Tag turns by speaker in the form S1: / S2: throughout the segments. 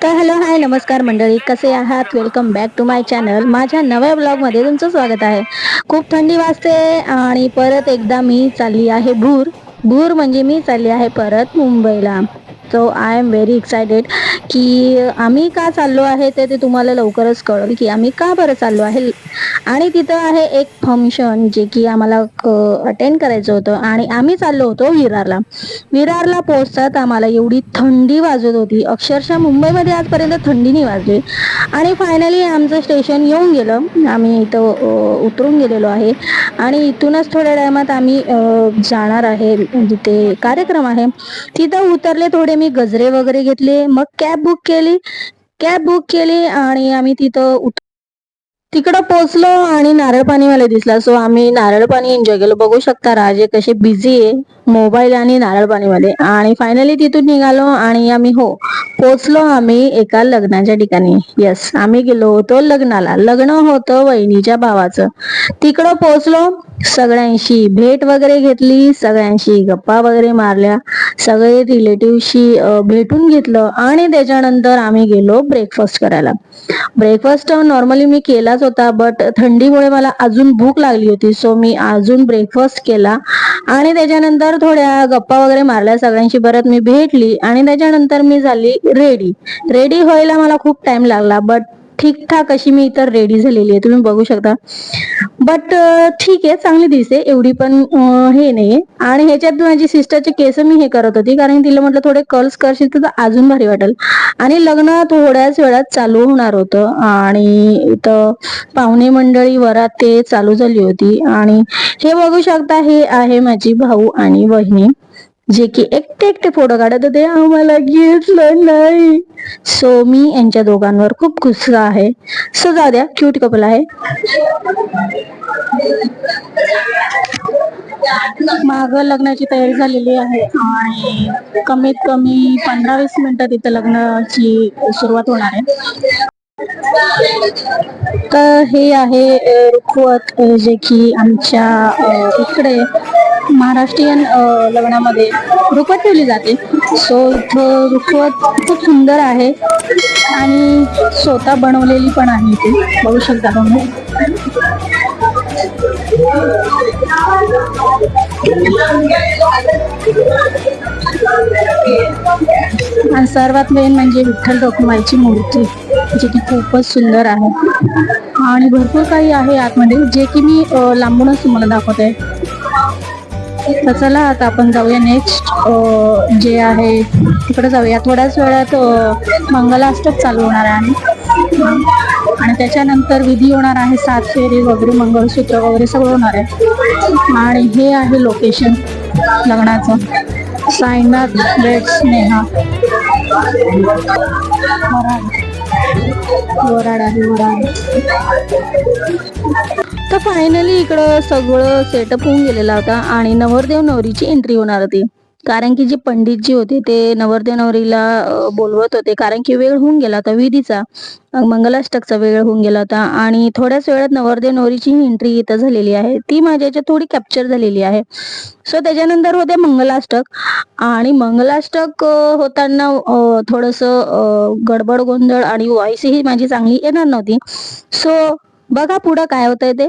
S1: तर hello hi नमस्कार मंडळी. कसे आहात? Welcome back to my channel माझ्या नव्या ब्लॉगमध्ये तुमचं स्वागत आहे. खूप थंडी वाजते आणि परत एकदा मी चालली आहे भूर. भूर म्हणजे मी चालली आहे परत मुंबईला. So I am very excited की आम्ही का चाललो आहे ते ते तुम्हाला लवकरच कळेल की आम्ही का बरं चाललो आहे. आणि तिथं आहे एक फंक्शन जे की आम्हाला अटेंड करायचं होतं आणि आम्ही चाललो होतो विरारला. विरारला पोहोचतात आम्हाला एवढी थंडी वाजत होती. अक्षरशः मुंबईमध्ये आजपर्यंत थंडी नाही वाजली. आणि फायनली आमचं स्टेशन येऊन गेलं. आम्ही इथं उतरून गेलेलो आहे. आणि इथूनच थोड्या टायमात आम्ही जाणार आहे. जिथे कार्यक्रम आहे. तिथं उतरले थोडे मी गजरे वगैरे घेतले मग कॅब बुक केली. कॅब बुक केली आणि आम्ही तिथं उठ तिकडं पोहोचलो आणि नारळ पाणीवाले दिसला. सो आम्ही नारळ पाणी एन्जॉय केलो. बघू शकता राजे कसे बिझी आहे मोबाईल आणि नारळ पाणीवाले आणि फायनली तिथून निघालो आणि आम्ही हो पोचलो आम्ही एका लग्नाच्या ठिकाणी. येस आम्ही गेलो होतो लग्नाला. लग्न होतं वहिनीच्या भावाचं. तिकडं पोचलो सगळ्यांशी भेट वगैरे घेतली सगळ्यांशी गप्पा वगैरे मारल्या सगळे रिलेटिव्हशी भेटून घेतलं आणि त्याच्यानंतर आम्ही गेलो ब्रेकफास्ट करायला. ब्रेकफास्ट नॉर्मली मी केलाच होता बट थंडीमुळे मला अजून भूक लागली होती सो मी अजून ब्रेकफास्ट केला. आणि त्याच्यानंतर थोड्या गप्पा वगैरे मारल्या सगळ्यांशी परत मी भेटली आणि त्याच्यानंतर मी झाली रेडी रेडी व्हायला मला खूप टाइम लागला बट ठीकठाक अशी मी इतर रेडी झालेली आहे. तुम्ही बघू शकता. बट ठीक आहे चांगली दिसते. एवढी पण हे नाहीये. आणि ह्याच्यात माझी सिस्टरचे केस मी हे करत होती. कारण तिला म्हटलं थोडे कर्ल्स करशील तर अजून भारी वाटेल. आणि लग्न थोड्याच वेळात चालू होणार होतं. आणि इथं पाहुणे मंडळी वरात ते चालू झाली होती. आणि हे बघू शकता हे आहे माझी भाऊ आणि बहिणी जे की एकटे एकटे फोटो काढत होते आम्हाला घेतलं नाही. सो मी यांच्या दोघांवर खूप गुस्सा आहे. सो जाऊ द्या क्यूट कपल आहे. माग लग्नाची तयारी झालेली आहे आणि कमीत कमी पंधरा वीस मिनिटात इथं लग्नाची सुरुवात होणार आहे. तर हे आहे रुखवत जे की आमच्या इकडे महाराष्ट्रीयन लग्नामध्ये रुखवत ठेवली जाते. सो इथं रुखवत खूप सुंदर आहे आणि स्वतः बनवलेली पण आहे इथे. बघू शकता तुम्ही. आणि सर्वात मेन म्हणजे विठ्ठल रखुमाईची मूर्ती जी की खूपच सुंदर आहे. आणि भरपूर काही आहे आतमध्ये जे की मी लांबूनच तुम्हाला दाखवते. तर चला आता आपण जाऊया नेक्स्ट जे आहे तिकडे जाऊया. थोड्याच वेळात मंगलाष्टक चालू होणार आहे आणि. त्याच्यानंतर विधी होणार आहे सात फेरी वगैरे मंगळसूत्र वगैरे सगळं होणार आहे. आणि हे आहे लोकेशन लग्नाचं. साईनाथ रेड स्नेहा. वराड. वराड आहे वराड. फायनली इकडं सगळं सेटअप होऊन गेलेला होता आणि नवरदेव नवरीची एंट्री होणार होती. कारण की जे पंडित जी होते ते नवरदेव नवरीला बोलवत होते. कारण की वेळ होऊन गेला होता विधीचा. मंगलाष्टकचा वेळ होऊन गेला होता. आणि थोड्याच वेळात नवरदेव नवरीची एंट्री इथं झालेली आहे. ती माझ्या याच्यात थोडी कॅप्चर झालेली आहे. सो त्याच्यानंतर होते मंगलाष्टक. आणि मंगलाष्टक होताना थोडस थोडंसं गडबड गोंधळ आणि व्हॉइस ही माझी चांगली येणार नव्हती. सो बघा पुढं काय होतंय ते.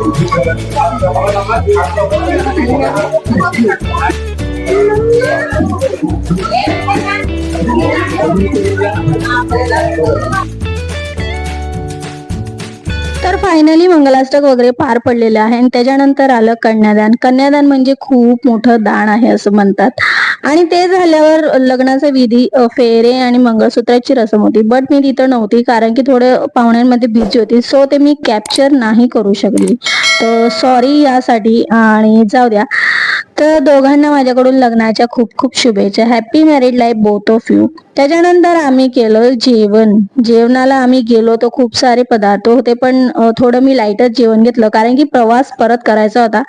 S1: तर फायनली मंगलाष्टक वगैरे पार पडलेलं आहे. आणि त्याच्यानंतर आलं कन्यादान. कन्यादान म्हणजे खूप मोठं दान आहे असं म्हणतात. आणि ते झाल्यावर लग्नाचा विधी फेरे आणि मंगळसूत्राची रसम होती. बट मी तिथं नव्हती कारण की थोडे पाहुण्यांमध्ये बिझी होती. सो ते मी कॅप्चर नाही करू शकली. तर सॉरी यासाठी आणि जाऊ द्या. तर दोघांना माझ्याकडून लग्नाच्या खूप खूप शुभेच्छा. Happy married life both of you त्याच्यानंतर आम्ही केलं जेवण. जेवणाला आम्ही गेलो तर खूप सारे पदार्थ होते पण थोडं मी लाईटच जेवण घेतलं. कारण की प्रवास परत करायचा होता.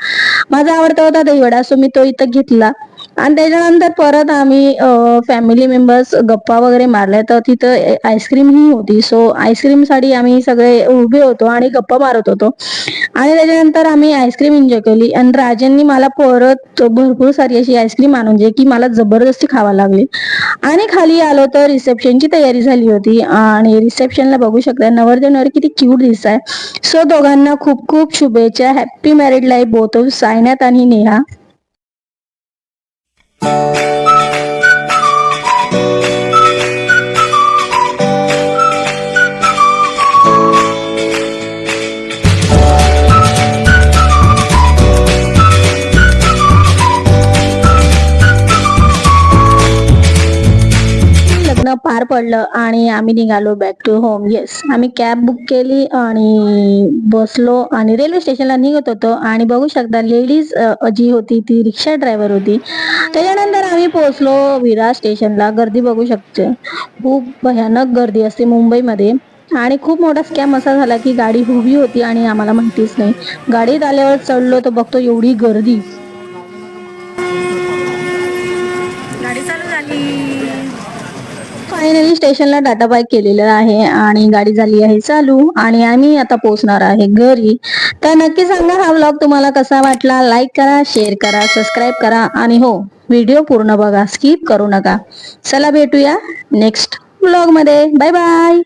S1: माझा आवडता होता दहीवडा सो मी तो इथं घेतला. आणि त्याच्यानंतर परत आम्ही फॅमिली मेंबर्स गप्पा वगैरे मारल्या. तर तिथं आईस्क्रीम ही होती. सो आईस्क्रीमसाठी आम्ही सगळे उभे होतो आणि गप्पा मारत होतो. आणि त्याच्यानंतर आम्ही आईस्क्रीम एन्जॉय केली. आणि राजांनी मला परत भरपूर सारी अशी आईस्क्रीम आणून जे की मला जबरदस्ती खावा लागली. आणि खाली आलो तर रिसेप्शनची तयारी झाली होती. आणि रिसेप्शनला बघू शकता नवरदेवर किती क्यूट दिसत आहे सो दोघांना खूप खूप शुभेच्छा. Happy married life both of Sainath आणि नेहा. लग्न पार पडलं आणि आम्ही निघालो बॅक टू होम येस आम्ही कॅब बुक केली आणि बसलो आणि रेल्वे स्टेशनला निघत होतो. आणि बघू शकता लेडीज जी होती ती रिक्षा ड्रायव्हर होती. त्याच्यानंतर आम्ही पोहोचलो विरार स्टेशनला गर्दी बघू शकते. खूप भयानक गर्दी असते मुंबईमध्ये. आणि खूप मोठा स्कॅम असा झाला की गाडी उभी होती आणि आम्हाला माहितीच नाही. गाडीत आल्यावर चढलो तर बघतो एवढी गर्दी गाडी चालू झाली फायनली स्टेशनला डाटा बाय केलेलं आहे आणि गाडी झाली आहे चालू आणि आम्ही आता पोहोचणार आहे घरी. तर नक्की सांगा हा व्लॉग तुम्हाला कसा वाटला? लाईक करा शेअर करा सबस्क्राईब करा आणि हो व्हिडिओ पूर्ण बघा स्किप करू नका. चला भेटूया नेक्स्ट ब्लॉगमध्ये. Bye bye